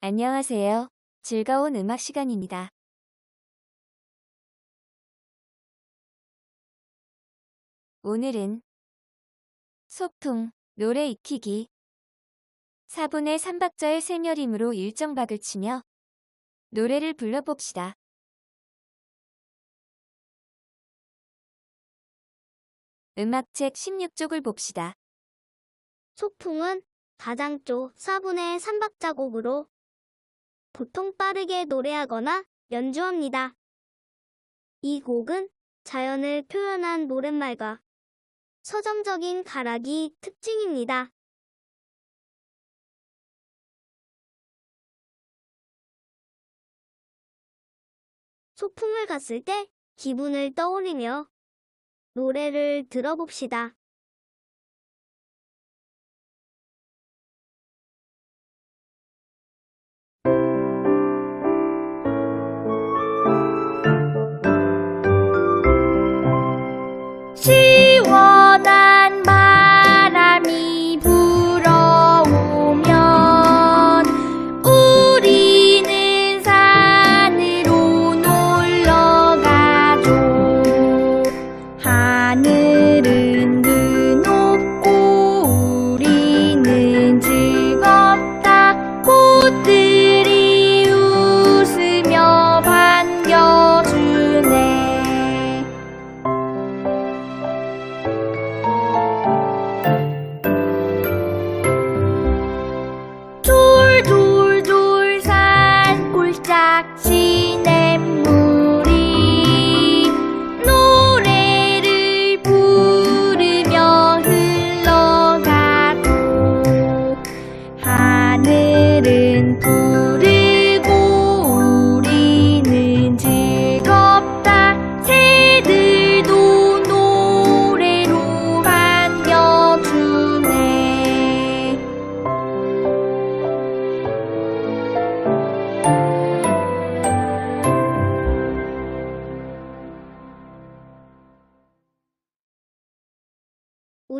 안녕하세요. 즐거운 음악 시간입니다. 오늘은 소풍, 노래 익히기 4분의 3박자의 세멸임으로 일정박을 치며 노래를 불러봅시다. 음악책 16쪽을 봅시다. 소풍은 가장조 4분의 3박자곡으로 보통 빠르게 노래하거나 연주합니다. 이 곡은 자연을 표현한 노랫말과 서정적인 가락이 특징입니다. 소풍을 갔을 때 기분을 떠올리며 노래를 들어봅시다.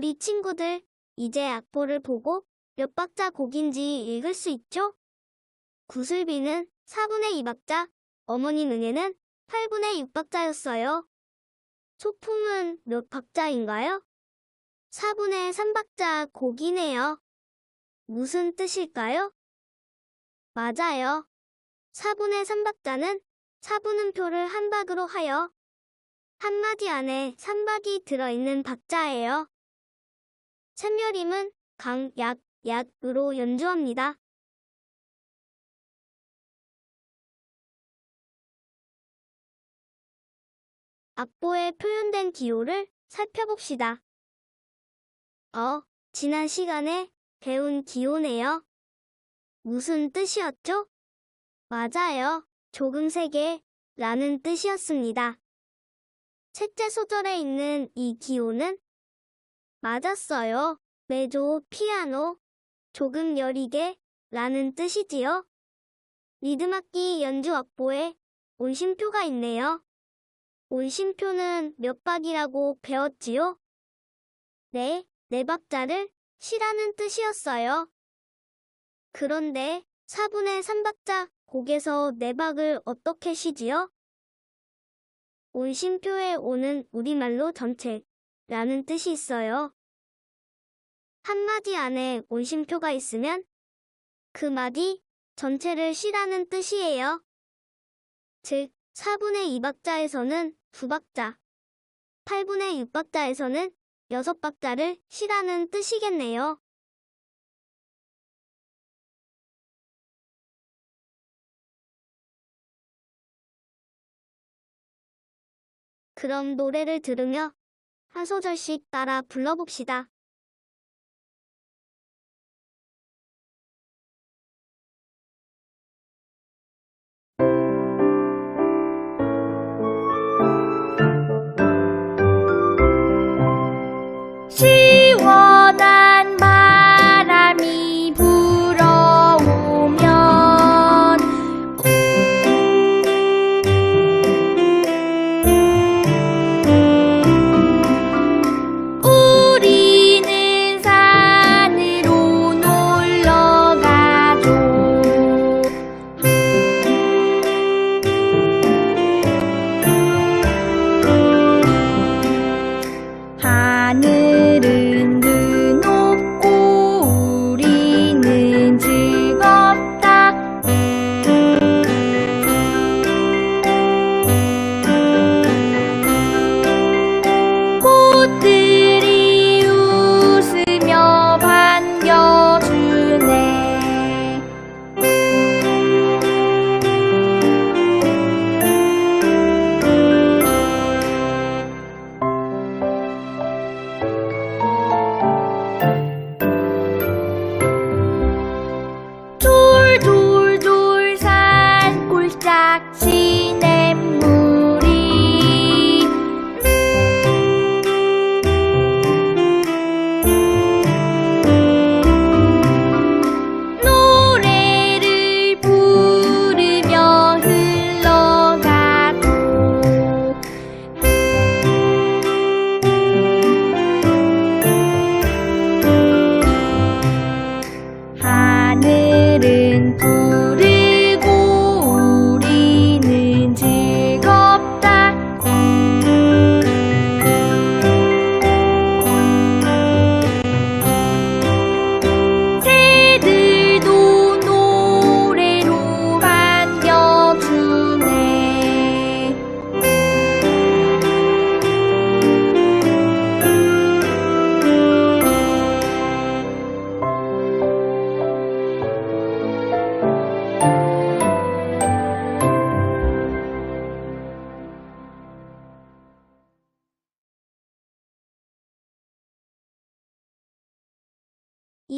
우리 친구들, 이제 악보를 보고 몇 박자 곡인지 읽을 수 있죠? 구슬비는 4분의 2박자, 어머니 능에는 8분의 6박자였어요. 소풍은 몇 박자인가요? 4분의 3박자 곡이네요. 무슨 뜻일까요? 맞아요. 4분의 3박자는 4분음표를 한 박으로 하여 한 마디 안에 3박이 들어있는 박자예요. 샘멸임은 강, 약, 약으로 연주합니다. 악보에 표현된 기호를 살펴봅시다. 어, 지난 시간에 배운 기호네요. 무슨 뜻이었죠? 맞아요. 조금 세게 라는 뜻이었습니다. 셋째 소절에 있는 이 기호는 맞았어요. 메조, 피아노, 조금 여리게 라는 뜻이지요. 리듬악기 연주 악보에 온심표가 있네요. 온심표는 몇 박이라고 배웠지요? 네, 네 박자를 시라는 뜻이었어요. 그런데 4분의 3박자 곡에서 네 박을 어떻게 쉬지요? 온심표에 오는 우리말로 전체 라는 뜻이 있어요. 한마디 안에 온심표가 있으면 그 마디 전체를 쉬라는 뜻이에요. 즉, 4분의 2박자에서는 2박자, 8분의 6박자에서는 6박자를 쉬라는 뜻이겠네요. 그럼 노래를 들으며 한 소절씩 따라 불러봅시다.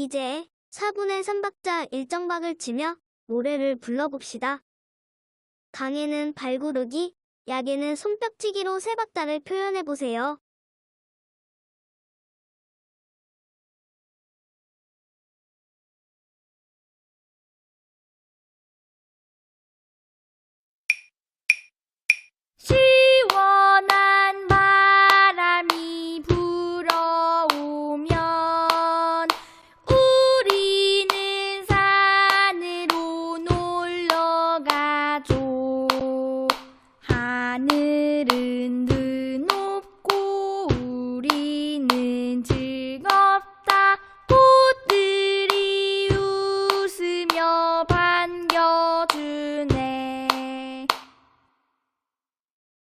이제 4분의 3박자 일정박을 치며 노래를 불러봅시다. 강에는 발구르기, 약에는 손뼉치기로 세 박자를 표현해보세요.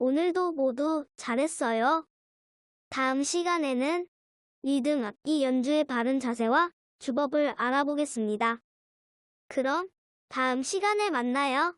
오늘도 모두 잘했어요. 다음 시간에는 리듬 악기 연주의 바른 자세와 주법을 알아보겠습니다. 그럼 다음 시간에 만나요.